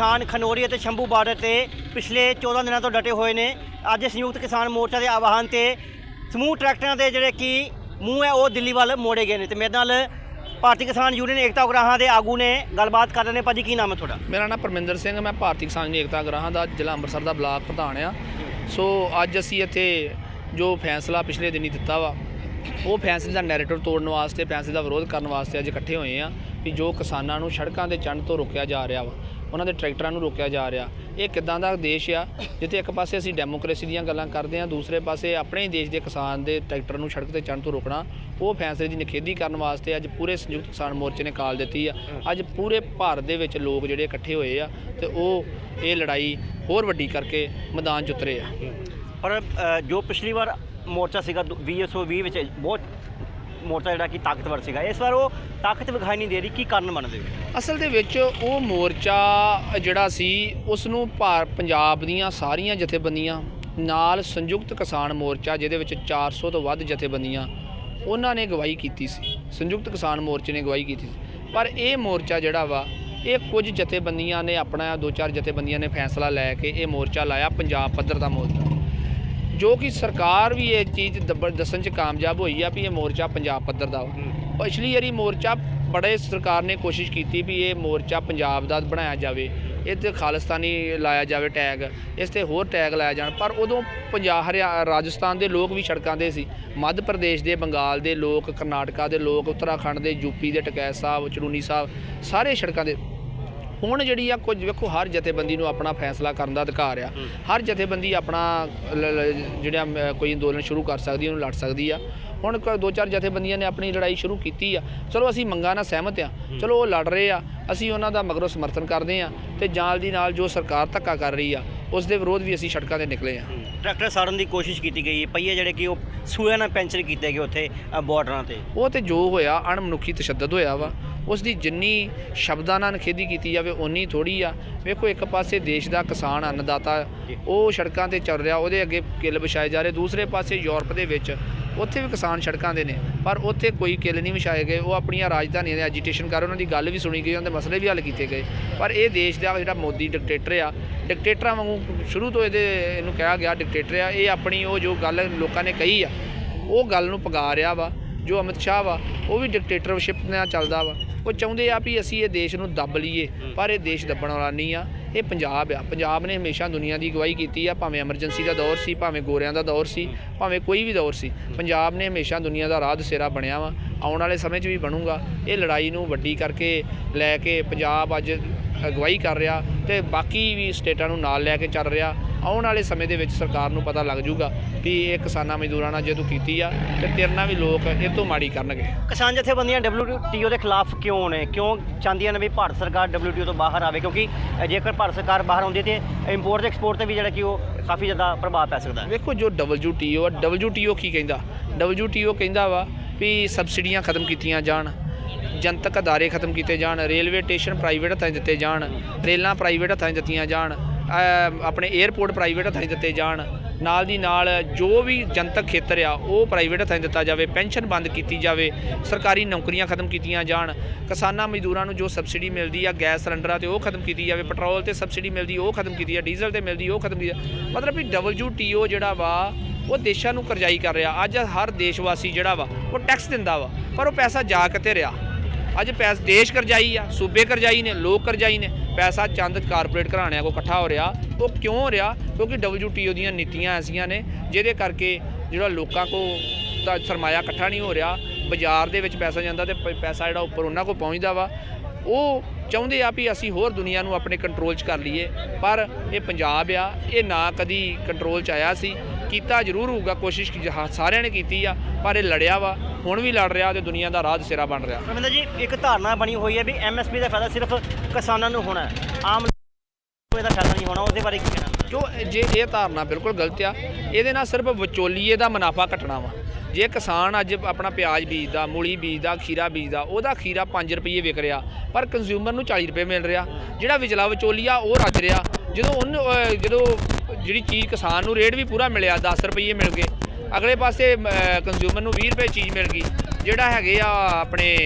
ਕਿਸਾਨ ਖਨੋਰੀ ਅਤੇ ਸ਼ੰਭੂ ਬਾਰਡਰ ਤੇ ਪਿਛਲੇ 14 ਦਿਨਾਂ ਤੋਂ ਡਟੇ ਹੋਏ ਨੇ। ਅੱਜ ਸੰਯੁਕਤ ਕਿਸਾਨ ਮੋਰਚਾ ਦੇ ਆਵਾਹਨ ਤੇ ਸਮੂਹ ਟਰੈਕਟਰਾਂ ਦੇ ਜਿਹੜੇ ਕਿ ਮੂੰਹ ਹੈ, ਉਹ ਦਿੱਲੀ ਵੱਲ ਮੋੜੇ ਗਏ ਨੇ ਤੇ ਮੇਰੇ ਨਾਲ ਭਾਰਤੀ ਕਿਸਾਨ ਯੂਨੀਅਨ ਏਕਤਾ ਉਗਰਾਹਾਂ ਦੇ ਆਗੂ ਨੇ ਗੱਲਬਾਤ ਕਰ ਰਹੇ ਨੇ। ਭਾਜੀ, ਕੀ ਨਾਮ ਹੈ ਤੁਹਾਡਾ? ਮੇਰਾ ਨਾਮ ਪਰਮਿੰਦਰ ਸਿੰਘ ਮੈਂ ਭਾਰਤੀ ਕਿਸਾਨ ਏਕਤਾ ਗਰਾਹਾਂ ਦਾ ਜ਼ਿਲ੍ਹਾ ਅੰਮ੍ਰਿਤਸਰ ਦਾ ਬਲਾਕ ਪ੍ਰਧਾਨ ਆ ਸੋ ਅੱਜ ਅਸੀਂ ਇੱਥੇ ਜੋ ਫੈਸਲਾ ਪਿਛਲੇ ਦਿਨੀ ਦਿੱਤਾ ਵਾ, ਉਹ ਫੈਸਲੇ ਦਾ ਨੈਰੇਟਿਵ ਤੋੜਨ ਵਾਸਤੇ, ਫੈਸਲੇ ਦਾ ਵਿਰੋਧ ਕਰਨ ਵਾਸਤੇ ਅੱਜ ਇਕੱਠੇ ਹੋਏ ਆ ਵੀ ਜੋ ਕਿਸਾਨਾਂ ਨੂੰ ਸੜਕਾਂ ਦੇ ਚੰਨ ਤੋਂ ਰੋਕਿਆ ਜਾ ਰਿਹਾ ਵਾ, ਉਹਨਾਂ ਦੇ ਟਰੈਕਟਰਾਂ ਨੂੰ ਰੋਕਿਆ ਜਾ ਰਿਹਾ। ਇਹ ਕਿਦਾਂ ਦਾ ਦੇਸ਼ ਆ? ਜਿੱਥੇ ਇੱਕ ਪਾਸੇ ਅਸੀਂ ਡੈਮੋਕ੍ਰੇਸੀ ਦੀਆਂ ਗੱਲਾਂ ਕਰਦੇ ਹਾਂ, ਦੂਸਰੇ ਪਾਸੇ ਆਪਣੇ ਹੀ ਦੇਸ਼ ਦੇ ਕਿਸਾਨ ਦੇ ਟਰੈਕਟਰ ਨੂੰ ਸੜਕ ਤੇ ਚੜ੍ਹਨ ਤੋਂ ਰੋਕਣਾ, ਉਹ ਫੈਸਲੇ ਦੀ ਨਿਖੇਧੀ ਕਰਨ ਵਾਸਤੇ ਅੱਜ ਪੂਰੇ ਸੰਯੁਕਤ ਕਿਸਾਨ ਮੋਰਚੇ ਨੇ ਕਾਲ ਦਿੱਤੀ ਆ। ਅੱਜ ਪੂਰੇ ਭਾਰਤ ਦੇ ਵਿੱਚ ਲੋਕ ਜਿਹੜੇ ਇਕੱਠੇ ਹੋਏ ਆ ਤੇ ਉਹ ਇਹ ਲੜਾਈ ਹੋਰ ਵੱਡੀ ਕਰਕੇ ਮੈਦਾਨ 'ਚ ਉਤਰੇ ਆ। ਪਰ ਜੋ ਪਿਛਲੀ ਵਾਰ ਮੋਰਚਾ ਸੀਗਾ 2020 ਵਿੱਚ ਬਹੁਤ ਮੋਰਚਾ ਜਿਹੜਾ ਕਿ ਤਾਕਤਵਰ ਸੀਗਾ। ਇਸ ਵਾਰ ਉਹ ਤਾਕਤ ਵਿਖਾਈ ਨਹੀਂ ਦੇ ਰਹੀ, ਕੀ ਕਾਰਨ ਮੰਨਦੇ ਹੋ ਅਸਲ ਦੇ ਵਿੱਚ ਉਹ ਮੋਰਚਾ ਜਿਹੜਾ ਸੀ ਉਸ ਨੂੰ ਭਾਰ ਪੰਜਾਬ ਦੀਆਂ ਸਾਰੀਆਂ ਜਥੇਬੰਦੀਆਂ ਨਾਲ ਸੰਯੁਕਤ ਕਿਸਾਨ ਮੋਰਚਾ, ਜਿਹਦੇ ਵਿੱਚ 400 ਤੋਂ ਵੱਧ ਜਥੇਬੰਦੀਆਂ, ਉਹਨਾਂ ਨੇ ਗਵਾਹੀ ਕੀਤੀ ਸੀ। ਸੰਯੁਕਤ ਕਿਸਾਨ ਮੋਰਚੇ ਨੇ ਗਵਾਹੀ ਕੀਤੀ ਸੀ। ਪਰ ਇਹ ਮੋਰਚਾ ਜਿਹੜਾ ਵਾ, ਇਹ ਕੁਝ ਜਥੇਬੰਦੀਆਂ ਨੇ ਆਪਣਾ ਦੋ ਚਾਰ ਜਥੇਬੰਦੀਆਂ ਨੇ ਫੈਸਲਾ ਲੈ ਕੇ ਇਹ ਮੋਰਚਾ ਲਾਇਆ, ਪੰਜਾਬ ਪੱਧਰ ਦਾ ਮੋਰਚਾ। ਜੋ ਕਿ ਸਰਕਾਰ ਵੀ ਇਹ ਚੀਜ਼ ਦੱਸਣ 'ਚ ਕਾਮਯਾਬ ਹੋਈ ਆ ਵੀ ਇਹ ਮੋਰਚਾ ਪੰਜਾਬ ਪੱਧਰ ਦਾ ਪਿਛਲੀ ਵਾਰੀ ਮੋਰਚਾ ਬੜੇ ਸਰਕਾਰ ਨੇ ਕੋਸ਼ਿਸ਼ ਕੀਤੀ ਵੀ ਇਹ ਮੋਰਚਾ ਪੰਜਾਬ ਦਾ ਬਣਾਇਆ ਜਾਵੇ। ਇਹ ਤੇ ਖਾਲਿਸਤਾਨੀ ਲਾਇਆ ਜਾਵੇ ਟੈਗ ਇਸ ਤੇ ਹੋਰ ਟੈਗ ਲਾਇਆ ਜਾਣ। ਪਰ ਉਦੋਂ ਪੰਜਾਬ ਹਰਿਆ ਰਾਜਸਥਾਨ ਦੇ ਲੋਕ ਵੀ ਸੜਕਾਂ ਦੇ ਸੀ। ਮੱਧ ਪ੍ਰਦੇਸ਼ ਦੇ ਬੰਗਾਲ ਦੇ ਲੋਕ ਕਰਨਾਟਕਾ ਦੇ ਲੋਕ ਉੱਤਰਾਖੰਡ ਦੇ ਯੂਪੀ ਦੇ ਟਕੈਤ ਸਾਹਿਬ ਚੜੂਨੀ ਸਾਹਿਬ ਸਾਰੇ ਸੜਕਾਂ ਦੇ ਹੁਣ ਜਿਹੜੀ ਆ ਕੁਝ ਵੇਖੋ ਹਰ ਜਥੇਬੰਦੀ ਨੂੰ ਆਪਣਾ ਫੈਸਲਾ ਕਰਨ ਦਾ ਅਧਿਕਾਰ ਆ। ਹਰ ਜਥੇਬੰਦੀ ਆਪਣਾ ਜਿਹੜਾ ਕੋਈ ਅੰਦੋਲਨ ਸ਼ੁਰੂ ਕਰ ਸਕਦੀ ਹੈ ਉਹਨੂੰ ਲੜ ਸਕਦੀ ਆ। ਹੁਣ ਦੋ ਚਾਰ ਜਥੇਬੰਦੀਆਂ ਨੇ ਆਪਣੀ ਲੜਾਈ ਸ਼ੁਰੂ ਕੀਤੀ ਆ। ਚਲੋ ਅਸੀਂ ਮੰਗਾਂ ਨਾਲ ਸਹਿਮਤ ਆ। ਚਲੋ ਉਹ ਲੜ ਰਹੇ ਆ। ਅਸੀਂ ਉਹਨਾਂ ਦਾ ਮਗਰੋਂ ਸਮਰਥਨ ਕਰਦੇ ਆ ਤੇ ਨਾਲ ਦੀ ਨਾਲ ਜੋ ਸਰਕਾਰ ਧੱਕਾ ਕਰ ਰਹੀ ਆ ਉਸ ਦੇ ਵਿਰੋਧ ਵੀ ਅਸੀਂ ਸੜਕਾਂ ਤੇ ਨਿਕਲੇ ਆ। ਟਰੈਕਟਰ ਸਾੜਨ ਦੀ ਕੋਸ਼ਿਸ਼ ਕੀਤੀ ਗਈ। ਪਈਏ ਜਿਹੜੇ ਕਿ ਉਹ ਸੂਏ ਨਾਲ ਪੈਂਚਰ ਕੀਤੇ ਗਏ ਉੱਥੇ ਬਾਰਡਰਾਂ ਤੇ। ਉਹ ਤੇ ਜੋ ਹੋਇਆ ਅਣਮਨੁੱਖੀ ਤਸ਼ੱਦਦ ਹੋਇਆ ਵਾ। ਉਸ ਦੀ ਜਿੰਨੀ ਸ਼ਬਦਾਂ ਨਾਲ ਨਿਖੇਧੀ ਕੀਤੀ ਜਾਵੇ, ਓਨੀ ਥੋੜੀ ਆ। ਵੇਖੋ, ਇੱਕ ਪਾਸੇ ਦੇਸ਼ ਦਾ ਕਿਸਾਨ ਅੰਨਦਾਤਾ, ਉਹ ਸੜਕਾਂ ਤੇ ਚੱਲ ਰਿਹਾ, ਉਹਦੇ ਅੱਗੇ ਕਿੱਲ ਵਿਛਾਏ ਜਾ ਰਹੇ। ਦੂਸਰੇ ਪਾਸੇ ਯੂਰਪ ਦੇ ਵਿੱਚ ਉੱਥੇ ਵੀ ਕਿਸਾਨ ਸੜਕਾਂ ਦੇ ਨੇ, ਪਰ ਉੱਥੇ ਕੋਈ ਕਿੱਲ ਨਹੀਂ ਵਿਛਾਏ ਗਏ। ਉਹ ਆਪਣੀਆਂ ਰਾਜਧਾਨੀਆਂ ਦੇ ਐਜੀਟੇਸ਼ਨ ਕਰ ਉਹਨਾਂ ਦੀ ਗੱਲ ਵੀ ਸੁਣੀ ਗਈ ਉਹਨਾਂ ਦੇ ਮਸਲੇ ਵੀ ਹੱਲ ਕੀਤੇ ਗਏ। ਪਰ ਇਹ ਦੇਸ਼ ਦਾ ਜਿਹੜਾ ਮੋਦੀ ਡਿਕਟੇਟਰ ਆ ਡਿਕਟੇਟਰਾਂ ਵਾਂਗੂ ਸ਼ੁਰੂ ਤੋਂ ਇਹਦੇ, ਇਹਨੂੰ ਕਿਹਾ ਗਿਆ ਡਿਕਟੇਟਰ ਆ। ਇਹ ਆਪਣੀ ਉਹ ਜੋ ਗੱਲ ਲੋਕਾਂ ਨੇ ਕਹੀ ਆ, ਉਹ ਗੱਲ ਨੂੰ ਪਗਾ ਰਿਹਾ ਵਾ, ਜੋ ਅਮਿਤ ਸ਼ਾਹ ਵਾ, ਉਹ ਵੀ ਡਿਕਟੇਟਰਸ਼ਿਪ ਨਾਲ ਚੱਲਦਾ ਵਾ। ਉਹ ਚਾਹੁੰਦੇ ਆ ਵੀ ਅਸੀਂ ਇਹ ਦੇਸ਼ ਨੂੰ ਦੱਬ ਲਈਏ ਪਰ ਇਹ ਦੇਸ਼ ਦੱਬਣ ਵਾਲਾ ਨਹੀਂ ਆ। ਇਹ ਪੰਜਾਬ ਆ। ਪੰਜਾਬ ਨੇ ਹਮੇਸ਼ਾ ਦੁਨੀਆ ਦੀ ਅਗਵਾਈ ਕੀਤੀ ਆ ਭਾਵੇਂ ਐਮਰਜੈਂਸੀ ਦਾ ਦੌਰ ਸੀ ਭਾਵੇਂ ਗੋਰਿਆਂ ਦਾ ਦੌਰ ਸੀ ਭਾਵੇਂ ਕੋਈ ਵੀ ਦੌਰ ਸੀ। ਪੰਜਾਬ ਨੇ ਹਮੇਸ਼ਾ ਦੁਨੀਆ ਦਾ ਰਾਹ ਦਸੇਰਾ ਬਣਿਆ ਵਾ। ਆਉਣ ਵਾਲੇ ਸਮੇਂ 'ਚ ਵੀ ਬਣੂਗਾ। ਇਹ ਲੜਾਈ ਨੂੰ ਵੱਡੀ ਕਰਕੇ ਲੈ ਕੇ ਪੰਜਾਬ ਅੱਜ ਅਗਵਾਈ ਕਰ ਰਿਹਾ। ਤੇ ਬਾਕੀ ਵੀ ਸਟੇਟਾਂ ਨੂੰ ਨਾਲ ਲੈ ਕੇ ਚੱਲ ਰਿਹਾ। ਆਉਣ ਵਾਲੇ ਸਮੇਂ ਦੇ ਵਿੱਚ ਸਰਕਾਰ ਨੂੰ ਪਤਾ ਲੱਗ ਜੂਗਾ ਵੀ ਇਹ ਕਿਸਾਨਾਂ ਮਜ਼ਦੂਰਾਂ ਨਾਲ ਜੇ ਤੂੰ ਕੀਤੀ ਆ ਤੇ ਤੇਰੇ ਨਾਲ ਵੀ ਲੋਕ ਇਹ ਤੋਂ ਮਾੜੀ ਕਰਨਗੇ। ਕਿਸਾਨ ਜਥੇਬੰਦੀਆਂ WTO ਦੇ ਖਿਲਾਫ ਕਿਉਂ ਨੇ? ਕਿਉਂ ਚਾਹੁੰਦੀਆਂ ਨੇ ਵੀ ਭਾਰਤ ਸਰਕਾਰ WTO ਤੋਂ ਬਾਹਰ ਆਵੇ? ਕਿਉਂਕਿ ਜੇਕਰ ਭਾਰਤ ਸਰਕਾਰ ਬਾਹਰ ਆਉਂਦੀ ਤੇ ਇੰਪੋਰਟ ਤੇ ਐਕਸਪੋਰਟ ਤੇ ਵੀ ਜਿਹੜਾ ਕਿ ਉਹ ਕਾਫੀ ਜ਼ਿਆਦਾ ਪ੍ਰਭਾਵ ਪੈ ਸਕਦਾ ਹੈ। ਵੇਖੋ ਜੋ WTO ਆ WTO ਕੀ ਕਹਿੰਦਾ? WTO ਕਹਿੰਦਾ ਵਾ ਵੀ ਸਬਸਿਡੀਆਂ ਖਤਮ ਕੀਤੀਆਂ ਜਾਣ। ਜਨਤਕ ਅਦਾਰੇ ਖਤਮ ਕੀਤੇ ਜਾਣ, ਰੇਲਵੇ ਸਟੇਸ਼ਨ ਪ੍ਰਾਈਵੇਟ ਹੱਥਾਂ 'ਚ ਦਿੱਤੇ ਜਾਣ, ਰੇਲਾਂ ਪ੍ਰਾਈਵੇਟ ਹੱਥਾਂ 'ਚ ਦਿੱਤੀਆਂ ਜਾਣ ਆਪਣੇ 에ਅਰਪੋਰਟ ਪ੍ਰਾਈਵੇਟ ਹੱਥਾਂ 'ਚ ਦਿੱਤੇ ਜਾਣ, ਨਾਲ ਦੀ ਨਾਲ ਜੋ ਵੀ ਜਨਤਕ ਖੇਤਰ ਆ, ਉਹ ਪ੍ਰਾਈਵੇਟ ਹੱਥਾਂ ਦਿੱਤਾ ਜਾਵੇ, ਪੈਨਸ਼ਨ ਬੰਦ ਕੀਤੀ ਜਾਵੇ, ਸਰਕਾਰੀ ਨੌਕਰੀਆਂ ਖਤਮ ਕੀਤੀਆਂ ਜਾਣ, ਕਿਸਾਨਾਂ ਮਜ਼ਦੂਰਾਂ ਨੂੰ ਜੋ ਸਬਸਿਡੀ ਮਿਲਦੀ ਆ, ਗੈਸ ਸਿਲੰਡਰਾਂ ਤੇ ਉਹ ਖਤਮ ਕੀਤੀ ਜਾਵੇ, ਪੈਟਰੋਲ ਤੇ ਸਬਸਿਡੀ ਮਿਲਦੀ, ਉਹ ਖਤਮ ਕੀਤੀ ਆ, ਡੀਜ਼ਲ ਤੇ ਮਿਲਦੀ, ਉਹ ਖਤਮ ਕੀਤੀ ਆ। ਮਤਲਬ ਵੀ WTO ਜਿਹੜਾ ਵਾ, ਉਹ ਦੇਸ਼ਾਂ ਨੂੰ ਕਰਜ਼ਾਈ ਕਰ ਰਿਹਾ। ਅੱਜ ਹਰ ਦੇਸ਼ ਵਾਸੀ ਜਿਹੜਾ ਵਾ, ਉਹ ਟੈਕਸ ਦਿੰਦਾ ਵਾ, ਪਰ ਉਹ ਪੈਸਾ ਜਾ ਕਿੱਥੇ ਰਿਹਾ। ਅੱਜ ਪੈਸ ਦੇਸ਼ ਕਰਜ਼ਾਈ ਆ, ਸੂਬੇ ਕਰਜ਼ਾਈ ਨੇ, ਲੋਕ ਕਰਜ਼ਾਈ ਨੇ, ਪੈਸਾ ਚੰਦ ਕਾਰਪੋਰੇਟ ਘਰਾਣਿਆਂ ਕੋ ਇਕੱਠਾ ਹੋ ਰਿਹਾ। ਉਹ ਕਿਉਂ ਹੋ ਰਿਹਾ? ਕਿਉਂਕਿ WTO ਦੀਆਂ ਨੀਤੀਆਂ ਐਸੀਆਂ ਨੇ, ਜਿਹਦੇ ਕਰਕੇ ਜਿਹੜਾ ਲੋਕਾਂ ਕੋ ਤਾਂ ਸਰਮਾਇਆ ਇਕੱਠਾ ਨਹੀਂ ਹੋ ਰਿਹਾ। ਬਾਜ਼ਾਰ ਦੇ ਵਿੱਚ ਪੈਸਾ ਜਾਂਦਾ ਤੇ ਪੈਸਾ ਜਿਹੜਾ ਉੱਪਰ ਉਹਨਾਂ ਕੋ ਪਹੁੰਚਦਾ ਵਾ। ਉਹ ਚਾਹੁੰਦੇ ਆ ਵੀ ਅਸੀਂ ਹੋਰ ਦੁਨੀਆ ਨੂੰ ਆਪਣੇ ਕੰਟਰੋਲ 'ਚ ਕਰ ਲਈਏ, ਪਰ ਇਹ ਪੰਜਾਬ ਆ, ਇਹ ਨਾ ਕਦੀ ਕੰਟਰੋਲ 'ਚ ਆਇਆ ਸੀ। ਕੀਤਾ ਜ਼ਰੂਰ ਹੋਊਗਾ, ਕੋਸ਼ਿਸ਼ ਸਾਰਿਆਂ ਨੇ ਕੀਤੀ ਆ, ਪਰ ਇਹ ਲੜਿਆ ਵਾ। ਹੁਣ ਵੀ ਲੜ ਰਿਹਾ ਤੇ ਦੁਨੀਆ ਦਾ ਰਾਹ ਸਿਰਾ ਬਣ ਰਿਹਾ। ਰਮਿੰਦਰ ਜੀ ਇੱਕ ਧਾਰਨਾ ਬਣੀ ਹੋਈ ਹੈ ਵੀ ਐਮਐਸਪੀ ਦਾ ਫਾਇਦਾ ਸਿਰਫ ਕਿਸਾਨਾਂ ਨੂੰ ਹੋਣਾ ਹੈ। ਆਮ ਲੋਕਾਂ ਇਹਦਾ ਫਾਇਦਾ ਨਹੀਂ ਹੋਣਾ ਉਹਦੇ ਬਾਰੇ ਕੀ ਕਹਿਣਾ? ਜੋ ਜੇ ਇਹ ਧਾਰਨਾ ਬਿਲਕੁਲ ਗਲਤ ਆ ਇਹਦੇ ਨਾਲ ਸਿਰਫ ਵਿਚੋਲੀਏ ਦਾ ਮੁਨਾਫਾ ਘਟਣਾ ਵਾ। ਜੇ ਕਿਸਾਨ ਅੱਜ ਆਪਣਾ ਪਿਆਜ਼ ਬੀਜਦਾ ਮੂਲੀ ਬੀਜਦਾ ਖੀਰਾ ਬੀਜਦਾ ਉਹਦਾ ਖੀਰਾ 5 ਰੁਪਏ ਵਿਕ ਰਿਹਾ ਪਰ ਕੰਜ਼ਿਊਮਰ ਨੂੰ 40 ਰੁਪਏ ਮਿਲ ਰਿਹਾ। ਜਿਹੜਾ ਵਿਚਲਾ ਵਿਚੋਲੀਆ ਉਹ ਰੱਜ ਰਿਹਾ। ਜਦੋਂ ਉਹਨੂੰ ਜਦੋਂ ਜਿਹੜੀ ਚੀਜ਼ ਕਿਸਾਨ ਨੂੰ ਰੇਟ ਵੀ ਪੂਰਾ ਮਿਲਿਆ 10 ਰੁਪਏ ਮਿਲ ਗਏ ਅਗਲੇ ਪਾਸੇ ਕੰਜ਼ਿਊਮਰ ਨੂੰ 20 ਰੁਪਏ ਚੀਜ਼ ਮਿਲ ਗਈ। ਜਿਹੜਾ ਹੈਗੇ ਆ ਆਪਣੇ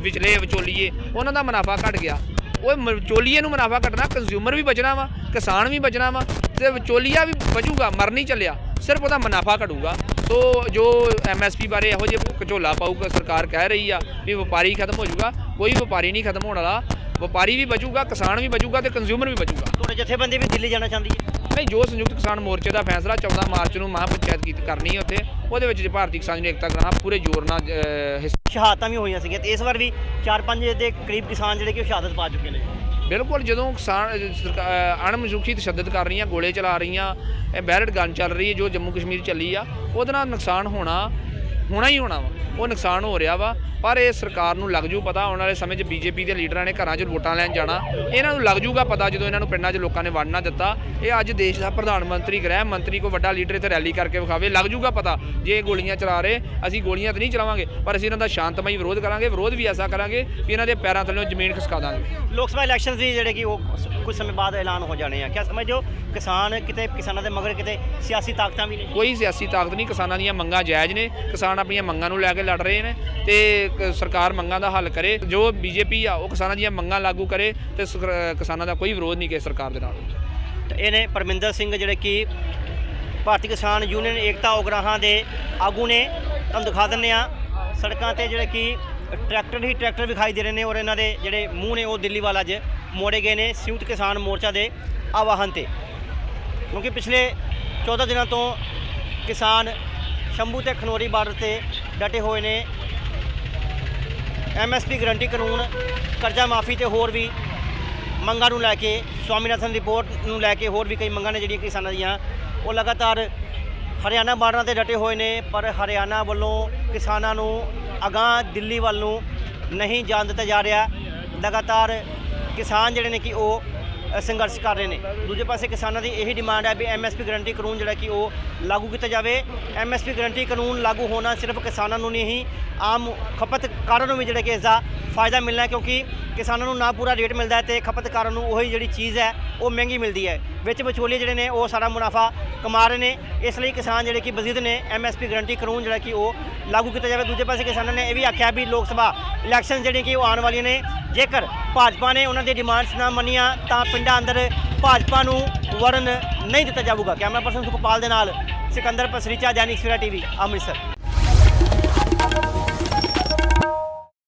ਵਿਚਲੇ ਵਿਚੋਲੀਏ, ਉਹਨਾਂ ਦਾ ਮੁਨਾਫਾ ਘਟ ਗਿਆ। ਉਹ ਮ- ਵਿਚੋਲੀਏ ਨੂੰ ਮੁਨਾਫਾ ਕੱਟਣਾ ਕੰਜ਼ਿਊਮਰ ਵੀ ਬਚਣਾ ਵਾ, ਕਿਸਾਨ ਵੀ ਬਚਣਾ ਵਾ, ਤੇ ਵਿਚੋਲੀਆ ਵੀ ਬਚੂਗਾ ਮਰ ਨਹੀਂ ਚੱਲਿਆ। ਸਿਰਫ ਉਹਦਾ ਮੁਨਾਫਾ ਘਟੂਗਾ। ਸੋ ਜੋ ਐਮਐਸਪੀ ਬਾਰੇ ਇਹੋ ਜਿਹੇ ਘਚੋਲਾ ਪਾਊਗਾ, ਸਰਕਾਰ ਕਹਿ ਰਹੀ ਆ ਵੀ ਵਪਾਰੀ ਖਤਮ ਹੋ ਜਾਊਗਾ। ਕੋਈ ਵਪਾਰੀ ਨਹੀਂ ਖਤਮ ਹੋਣ ਵਾਲਾ। ਵਪਾਰੀ ਵੀ ਬਚੂਗਾ ਕਿਸਾਨ ਵੀ ਬਚੂਗਾ ਤੇ ਕੰਜ਼ਿਊਮਰ ਵੀ ਬਚੂਗਾ। ਤੁਹਾਡੇ ਜਥੇਬੰਦੀ ਵੀ ਦਿੱਲੀ ਜਾਣਾ ਚਾਹੁੰਦੀ ਹੈ? ਨਹੀਂ ਜੋ ਸੰਯੁਕਤ ਕਿਸਾਨ ਮੋਰਚੇ ਦਾ ਫੈਸਲਾ 14 ਮਾਰਚ ਨੂੰ ਮਹਾਂ ਪੰਚਾਇਤ ਕੀਤੀ ਕਰਨੀ ਹੈ ਉੱਥੇ ਉਹਦੇ ਵਿੱਚ ਭਾਰਤੀ ਕਿਸਾਨ ਯੂਨੀਅਨ ਏਕਤਾ ਗ੍ਰਾਮ ਪੂਰੇ ਜ਼ੋਰ ਨਾਲ ਸ਼ਹਾਦਤਾਂ ਵੀ ਹੋਈਆਂ ਸੀਗੀਆਂ ਤੇ ਇਸ ਵਾਰ ਵੀ 4-5 ਦੇ ਕਰੀਬ ਕਿਸਾਨ ਜਿਹੜੇ ਕਿ ਉਹ ਸ਼ਹਾਦਤ ਪਾ ਚੁੱਕੇ ਨੇ। ਬਿਲਕੁਲ ਜਦੋਂ ਕਿਸਾਨ ਅਣਮਨੁੱਖੀ ਤਸ਼ੱਦਦ ਕਰ ਰਹੀਆਂ ਗੋਲੇ ਚਲਾ ਰਹੀਆਂ ਇਹ ਬੈਰਟ ਗਨ ਚੱਲ ਰਹੀ ਹੈ ਜੋ ਜੰਮੂ ਕਸ਼ਮੀਰ ਚੱਲੀ ਆ ਉਹਦੇ ਨਾਲ ਨੁਕਸਾਨ ਹੋਣਾ ਹੋਣਾ ਹੀ ਹੋਣਾ ਵਾ। ਉਹ ਨੁਕਸਾਨ ਹੋ ਰਿਹਾ ਵਾ ਪਰ ਇਹ ਸਰਕਾਰ ਨੂੰ ਲੱਗ ਜੂ ਪਤਾ ਆਉਣ ਵਾਲੇ ਸਮੇਂ 'ਚ ਬੀਜੇਪੀ ਦੇ ਲੀਡਰਾਂ ਨੇ ਘਰਾਂ 'ਚ ਵੋਟਾਂ ਲੈਣ ਜਾਣਾ। ਇਹਨਾਂ ਨੂੰ ਲੱਗ ਜੂਗਾ ਪਤਾ ਜਦੋਂ ਇਹਨਾਂ ਨੂੰ ਪਿੰਡਾਂ 'ਚ ਲੋਕਾਂ ਨੇ ਵੰਡ ਨਾ ਦਿੱਤਾ। ਇਹ ਅੱਜ ਦੇਸ਼ ਦਾ ਪ੍ਰਧਾਨ ਮੰਤਰੀ ਗ੍ਰਹਿ ਮੰਤਰੀ ਕੋਈ ਵੱਡਾ ਲੀਡਰ ਇੱਥੇ ਰੈਲੀ ਕਰਕੇ ਵਿਖਾਵੇ। ਲੱਗ ਜੂਗਾ ਪਤਾ ਜੇ ਇਹ ਗੋਲੀਆਂ ਚਲਾ ਰਹੇ ਅਸੀਂ ਗੋਲੀਆਂ ਤਾਂ ਨਹੀਂ ਚਲਾਵਾਂਗੇ ਪਰ ਅਸੀਂ ਇਹਨਾਂ ਦਾ ਸ਼ਾਂਤਮਈ ਵਿਰੋਧ ਕਰਾਂਗੇ ਵਿਰੋਧ ਵੀ ਐਸਾ ਕਰਾਂਗੇ ਵੀ ਇਹਨਾਂ ਦੇ ਪੈਰਾਂ ਥੱਲੇ ਜ਼ਮੀਨ ਖਿਸਕਾ ਦਾਂਗੇ। ਲੋਕ ਸਭਾ ਇਲੈਕਸ਼ਨਸ ਵੀ ਜਿਹੜੇ ਕਿ ਉਹ ਕੁਝ ਸਮੇਂ ਬਾਅਦ ਐਲਾਨ ਹੋ ਜਾਣੇ ਆ। ਕਿਆ ਸਮਝੋ ਕਿਸਾਨ ਕਿਤੇ ਕਿਸਾਨਾਂ ਦੇ ਮਗਰ ਕਿਤੇ ਸਿਆਸੀ ਤਾਕਤਾਂ ਵੀ ਨੇ? ਕੋਈ ਸਿਆਸੀ ਤਾਕਤ ਨਹੀਂ ਕਿਸਾਨਾਂ ਦੀਆਂ ਮੰਗਾਂ ਜਾਇਜ਼ ਨੇ। ਕਿਸਾਨ ਆਪਣੀਆਂ ਮੰਗਾਂ ਨੂੰ ਲੈ ਕੇ ਲੜ ਰਹੇ ਨੇ ਤੇ ਸਰਕਾਰ ਮੰਗਾਂ ਦਾ ਹੱਲ ਕਰੇ, ਜੋ ਬੀਜੇਪੀ ਆ ਉਹ ਕਿਸਾਨਾਂ ਦੀਆਂ ਮੰਗਾਂ ਲਾਗੂ ਕਰੇ ਤੇ ਸਕ- ਕਿਸਾਨਾਂ ਦਾ ਕੋਈ ਵਿਰੋਧ ਨਹੀਂ ਕਿ ਸਰਕਾਰ ਦੇ ਨਾਲ। ਤੇ ਇਹ ਨੇ ਪਰਮਿੰਦਰ ਸਿੰਘ ਜਿਹੜੇ ਕਿ ਭਾਰਤੀ ਕਿਸਾਨ ਯੂਨੀਅਨ ਏਕਤਾ ਉਗਰਾਹਾਂ ਦੇ ਆਗੂ ਨੇ, ਤੁਹਾਨੂੰ ਦਿਖਾ ਦਿੰਦੇ ਆ ਸੜਕਾਂ ਤੇ ਜਿਹੜੇ ਕਿ ਟਰੈਕਟਰ ਹੀ ਟਰੈਕਟਰ ਵਿਖਾਈ ਦੇ ਰਹੇ ਨੇ ਔਰ ਇਹਨਾਂ ਦੇ ਜਿਹੜੇ ਮੂੰਹ ਨੇ ਉਹ ਦਿੱਲੀ ਵੱਲ ਅੱਜ ਮੋੜੇ ਗਏ ਨੇ ਸੰਯੁਕਤ ਕਿਸਾਨ ਮੋਰਚਾ ਦੇ ਆਵਾਹਨ ਤੇ। ਕਿਉਂਕਿ ਪਿਛਲੇ 14 ਦਿਨਾਂ ਤੋਂ ਕਿਸਾਨ ਸ਼ੰਭੂ ਤੇ ਖਨੋਰੀ ਬਾਰਡਰ ਤੇ ਡਟੇ ਹੋਏ ਨੇ। ਐਮਐਸਪੀ ਗਰੰਟੀ ਕਾਨੂੰਨ, ਕਰਜ਼ਾ ਮਾਫੀ ਤੇ ਹੋਰ ਵੀ ਮੰਗਾਂ ਨੂੰ ਲੈ ਕੇ, ਸਵਾਮੀਨਾਥਨ ਰਿਪੋਰਟ ਨੂੰ ਲੈ ਕੇ ਹੋਰ ਵੀ ਕਈ ਮੰਗਾਂ ਨੇ ਜਿਹੜੀਆਂ ਕਿਸਾਨਾਂ ਦੀਆਂ। ਉਹ ਲਗਾਤਾਰ ਹਰਿਆਣਾ ਬਾਰਡਰਾਂ ਤੇ ਡਟੇ ਹੋਏ ਨੇ, ਪਰ ਹਰਿਆਣਾ ਵੱਲੋਂ ਕਿਸਾਨਾਂ ਨੂੰ ਅਗਾਂਹ ਦਿੱਲੀ ਵੱਲ ਨੂੰ ਨਹੀਂ ਜਾਣ ਦਿੱਤਾ ਜਾ ਰਿਹਾ। ਲਗਾਤਾਰ ਕਿਸਾਨ ਜਿਹੜੇ ਨੇ ਕਿ ਉਹ ਸੰਘਰਸ਼ ਕਰ ਰਹੇ ਨੇ। ਦੂਜੇ ਪਾਸੇ ਕਿਸਾਨਾਂ ਦੀ ਇਹੀ ਡਿਮਾਂਡ ਹੈ ਵੀ ਐਮਐਸਪੀ ਗਰੰਟੀ ਕਾਨੂੰਨ ਜਿਹੜਾ ਕਿ ਉਹ ਲਾਗੂ ਕੀਤਾ ਜਾਵੇ। ਐਮਐਸਪੀ ਗਰੰਟੀ ਕਾਨੂੰਨ ਲਾਗੂ ਹੋਣਾ ਸਿਰਫ ਕਿਸਾਨਾਂ ਨੂੰ ਨਹੀਂ ਹੀ ਆਮ ਖਪਤਕਾਰਾਂ ਨੂੰ ਵੀ ਜਿਹੜਾ ਕਿ ਇਸ ਦਾ ਫਾਇਦਾ ਮਿਲਣਾ ਕਿਉਂਕਿ ਕਿਸਾਨਾਂ ਨੂੰ ਨਾ ਪੂਰਾ ਰੇਟ ਮਿਲਦਾ ਹੈ ਤੇ ਖਪਤਕਾਰਾਂ ਨੂੰ ਉਹੀ ਜਿਹੜੀ ਚੀਜ਼ ਹੈ, ਉਹ ਮਹਿੰਗੀ ਮਿਲਦੀ ਹੈ। ਵਿੱਚ ਵਿਚੋਲੇ ਜਿਹੜੇ ਨੇ, ਉਹ ਸਾਰਾ ਮੁਨਾਫਾ ਕਮਾ ਰਹੇ ਨੇ। ਇਸ ਲਈ ਕਿਸਾਨ ਜਿਹੜੇ ਕਿ ਬਜ਼ਿਦ ਨੇ ਐਮਐਸਪੀ ਗਰੰਟੀ ਕਾਨੂੰਨ ਜਿਹੜਾ ਕਿ ਉਹ ਲਾਗੂ ਕੀਤਾ ਜਾਵੇ। ਦੂਜੇ ਪਾਸੇ ਕਿਸਾਨਾਂ ਨੇ ਇਹ ਵੀ ਆਖਿਆ ਵੀ ਲੋਕ ਸਭਾ ਇਲੈਕਸ਼ਨ ਜਿਹੜੇ ਕਿ ਉਹ ਆਉਣ ਵਾਲੀਆਂ ਨੇ, ਜੇਕਰ ਭਾਜਪਾ ਨੇ ਉਹਨਾਂ ਦੀ ਡਿਮਾਂਡਸ ਨਾ ਮੰਨੀਆਂ, ਤਾਂ ਪਿੰਡਾਂ ਅੰਦਰ ਭਾਜਪਾ ਨੂੰ ਵਰਨ ਨਹੀਂ ਦਿੱਤਾ ਜਾਊਗਾ ਕੈਮਰਾ ਪਰਸਨ ਸੁਖਪਾਲ ਦੇ ਨਾਲ ਸਿਕੰਦਰ ਪਸਰੀਚਾ ਦੈਨਿਕ ਸਵੇਰਾ ਟੀਵੀ, ਅੰਮ੍ਰਿਤਸਰ।